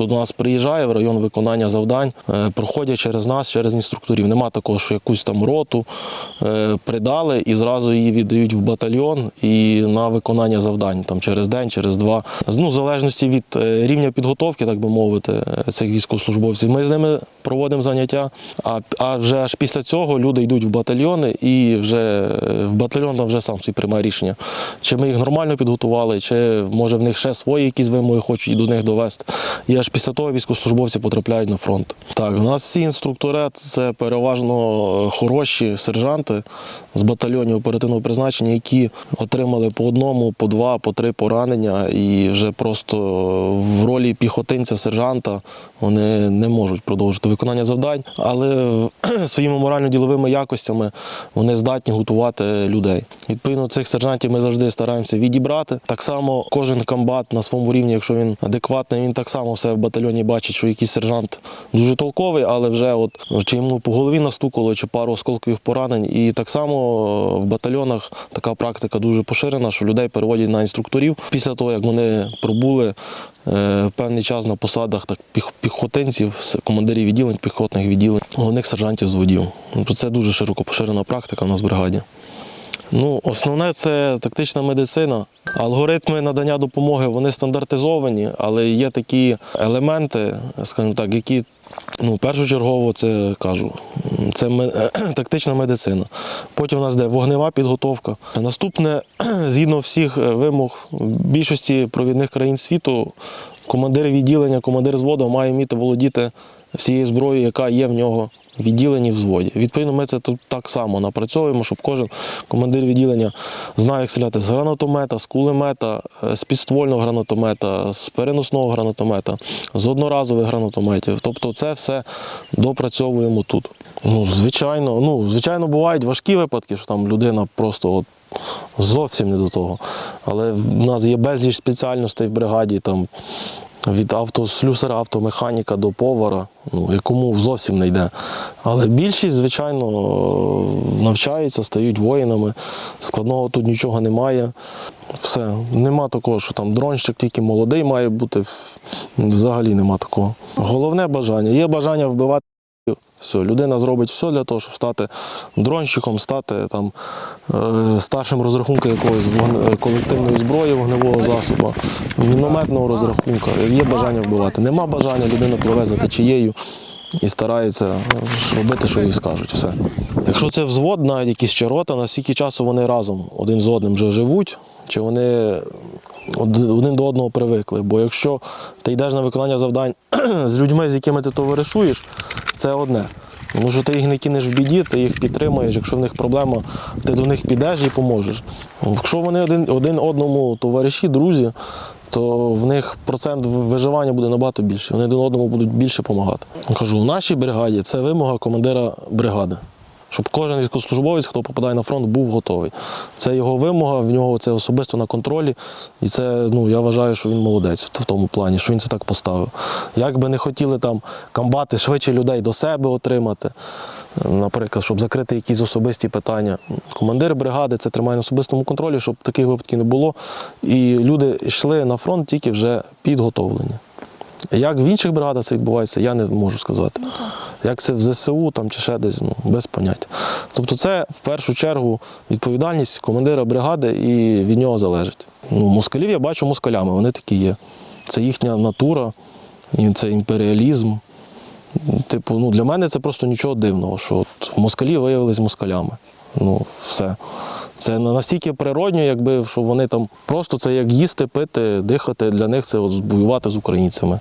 хто до нас приїжджає в район виконання завдань, е, проходять через нас, через інструкторів. Нема такого, що якусь там роту е, придали і зразу її віддають в батальйон і на виконання завдань там через день, через два. Ну, в залежності від е, рівня підготовки, так би мовити, цих військовослужбовців. Ми з ними проводимо заняття. А, а вже аж після цього люди йдуть в батальйони і вже в батальйон там вже сам собі приймає рішення, чи ми їх нормально підготували, чи може в них ще свої якісь вимоги хочуть до них довести. І аж після того військовослужбовці потрапляють на фронт. Так, у нас всі інструктори це переважно е, хороші сержанти з батальйонів оперативного призначення, які отримали по одному, по два, по три поранення, і вже просто в ролі піхотинця сержанта вони не можуть продовжити виконання завдань, але своїми морально-діловими якостями вони здатні готувати людей. Відповідно, цих сержантів ми завжди стараємося відібрати. Так само кожен комбат на своєму рівні, якщо він адекватний, він так само все батальйоні бачить, що якийсь сержант дуже толковий, але вже от чи йому по голові настукало, чи пару осколкових поранень. І так само в батальйонах така практика дуже поширена, що людей переводять на інструкторів після того, як вони пробули е, певний час на посадах так, піхотинців, командирів відділень, піхотних відділень, головних сержантів з водів. Тобто це дуже широко поширена практика в нас в бригаді. Ну, основне це тактична медицина. Алгоритми надання допомоги вони стандартизовані, але є такі елементи, скажімо так, які ну, першочергово це кажу. Це тактична медицина. Потім у нас йде вогнева підготовка. Наступне, згідно всіх е, вимог більшості провідних країн світу, командир відділення, командир зводу має вміти володіти всією зброєю, яка є в нього відділенні в зводі. Відповідно, ми це тут так само напрацьовуємо, щоб кожен командир відділення знає, як стріляти з гранатомета, з кулемета, е, з підствольного гранатомета, з переносного гранатомета, з одноразових гранатометів. Тобто це все допрацьовуємо тут. Ну, звичайно, ну, звичайно, бувають важкі випадки, що там людина просто от зовсім не до того. Але в нас є безліч спеціальностей в бригаді, там від автослюсера, автомеханіка до повара, ну, якому зовсім не йде. Але більшість, звичайно, навчаються, стають воїнами. Складного тут нічого немає. Все. Нема такого, що там дронщик тільки молодий має бути. Взагалі нема такого. Головне бажання. Є бажання вбивати. Все, людина зробить все для того, щоб стати дронщиком, стати там е, старшим розрахунком якогось колективної зброї, вогневого засобу, мінометного розрахунка. Є бажання вбивати. Нема бажання, людина пливе за течією і старається е, робити, що їй скажуть. Все. Якщо це взвод, навіть якісь чи рота, на скільки часу вони разом один з одним вже живуть, чи вони один до одного привикли. Бо якщо ти йдеш на виконання завдань з людьми, з якими ти товаришуєш, це одне. Тому що ти їх не кинеш в біді, ти їх підтримаєш. Якщо в них проблема, ти до них підеш і поможеш. Якщо вони один, один одному товариші, друзі, то в них процент виживання буде набагато більший. Вони один одному будуть більше допомагати. Кажу, у нашій бригаді це вимога командира бригади. Щоб кожен військовослужбовець, хто попадає на фронт, був готовий. Це його вимога, в нього це особисто на контролі. І це, ну, я вважаю, що він молодець в тому плані, що він це так поставив. Як би не хотіли там комбати швидше людей до себе отримати, наприклад, щоб закрити якісь особисті питання. Командир бригади це тримає на особистому контролі, щоб таких випадків не було. І люди йшли на фронт тільки вже підготовлені. Як в інших бригадах це відбувається, я не можу сказати. Як це в ЗСУ там, чи ще десь, ну, без поняття. Тобто це в першу чергу відповідальність командира бригади і від нього залежить. Ну, москалів я бачу москалями, вони такі є. Це їхня натура, це імперіалізм. Типу, ну, для мене це просто нічого дивного, що от москалі виявились москалями. Ну, все. Це настільки природньо, якби що вони там просто це як їсти, пити, дихати. Для них це от воювати з українцями.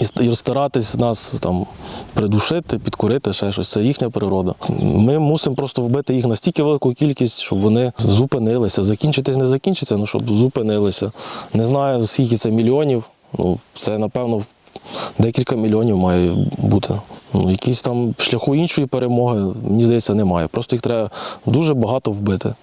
І ст- старатись нас там придушити, підкорити, ще щось. Це їхня природа. Ми мусимо просто вбити їх настільки велику кількість, щоб вони зупинилися. Закінчитись не закінчиться, але щоб зупинилися. Не знаю, скільки це мільйонів. Ну, це, напевно, декілька мільйонів має бути. Ну, якісь там шляху іншої перемоги, мені здається, немає. Просто їх треба дуже багато вбити.